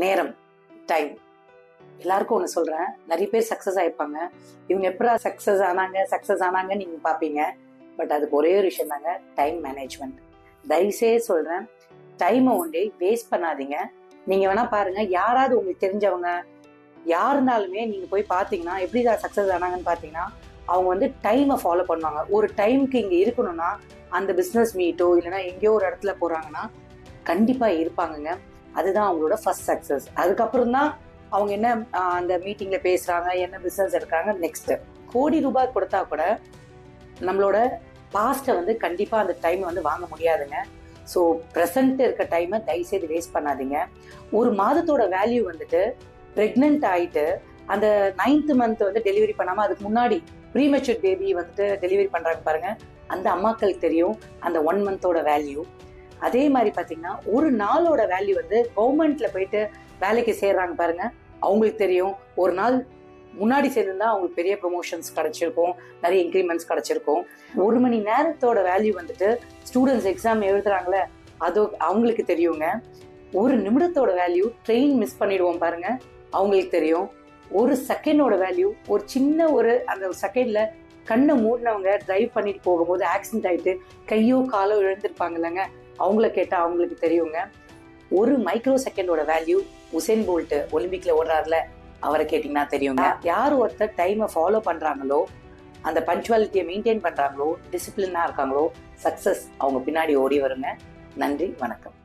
நேரம் டைம் எல்லாருக்கும் ஒன்று சொல்கிறேன் நிறைய பேர் சக்ஸஸ் ஆயிருப்பாங்க. இவங்க எப்படா சக்ஸஸ் ஆனாங்க சக்ஸஸ் ஆனாங்கன்னு நீங்கள் பார்ப்பீங்க பட் அதுக்கு ஒரே ஒரு விஷயம் தாங்க டைம் மேனேஜ்மெண்ட் தயவுசெய்து சொல்கிறேன் டைமை ஒன்றே வேஸ்ட் பண்ணாதீங்க. நீங்கள் வேணால் பாருங்கள் யாராவது உங்களுக்கு தெரிஞ்சவங்க யார் இருந்தாலுமே நீங்கள் போய் பார்த்தீங்கன்னா எப்படி சக்ஸஸ் ஆனாங்கன்னு பார்த்தீங்கன்னா அவங்க வந்து டைமை ஃபாலோ பண்ணுவாங்க. ஒரு டைமுக்கு இங்கே இருக்கணும்னா அந்த பிஸ்னஸ் மீட்டோ இல்லைன்னா எங்கேயோ ஒரு இடத்துல போகிறாங்கன்னா கண்டிப்பாக இருப்பாங்கங்க. அதுதான் அவங்களோட ஃபர்ஸ்ட் சக்ஸஸ் அதுக்கப்புறம் தான் அவங்க என்ன அந்த மீட்டிங்கில் பேசுகிறாங்க என்ன பிஸ்னஸ் எடுக்கிறாங்க நெக்ஸ்ட்டு கோடி ரூபாய் கொடுத்தா கூட நம்மளோட பாஸ்ட்டை வந்து கண்டிப்பாக அந்த டைம் வந்து வாங்க முடியாதுங்க. ஸோ ப்ரெசண்ட் இருக்க டைமை தயவுசெய்து வேஸ்ட் பண்ணாதீங்க. ஒரு மாதத்தோட வேல்யூ வந்துட்டு ப்ரெக்னென்ட் ஆகிட்டு அந்த நைன்த் மந்த் வந்து டெலிவரி பண்ணாமல் அதுக்கு முன்னாடி ப்ரீமெச்சூர் பேபி வந்துட்டு டெலிவரி பண்ணுறாங்க பாருங்க. அந்த அம்மாக்களுக்கு தெரியும் அந்த ஒன் மந்தோட வேல்யூ அதே மாதிரி பார்த்தீங்கன்னா ஒரு நாளோட வேல்யூ வந்து கவர்மெண்ட்ல போயிட்டு வேலைக்கு சேர்றாங்க பாருங்க. அவங்களுக்கு தெரியும். ஒரு நாள் முன்னாடி சேர்ந்திருந்தா அவங்களுக்கு பெரிய ப்ரொமோஷன்ஸ் கிடைச்சிருக்கும். நிறைய இன்க்ரிமெண்ட்ஸ் கிடைச்சிருக்கும். ஒரு மணி நேரத்தோட வேல்யூ வந்துட்டு ஸ்டூடெண்ட்ஸ் எக்ஸாம் எழுதுறாங்களே அது அவங்களுக்கு தெரியுங்க. ஒரு நிமிடத்தோட வேல்யூ ட்ரெயின் மிஸ் பண்ணிடுவோம் பாருங்க. அவங்களுக்கு தெரியும். ஒரு செகண்டோட வேல்யூ ஒரு சின்ன ஒரு அந்த செகண்ட்ல கண்ணை மூடினவங்க டிரைவ் பண்ணிட்டு போகும்போது ஆக்சிடென்ட் ஆயிட்டு கையோ காலோ இழந்திருப்பாங்க இல்லைங்க. அவங்கள கேட்டா அவங்களுக்கு தெரியுங்க. ஒரு மைக்ரோ செகண்டோட வேல்யூ உசேன் போல்ட் ஒலிம்பிக்ல ஓடுறாருல அவரை கேட்டிங்கன்னா தெரியுங்க. யார் ஒருத்தர் டைமை ஃபாலோ பண்றாங்களோ அந்த பஞ்சுவாலிட்டியை மெயின்டைன் பண்றாங்களோ டிசிப்ளினா இருக்காங்களோ சக்சஸ் அவங்க பின்னாடி ஓடி வருங்க. நன்றி வணக்கம்.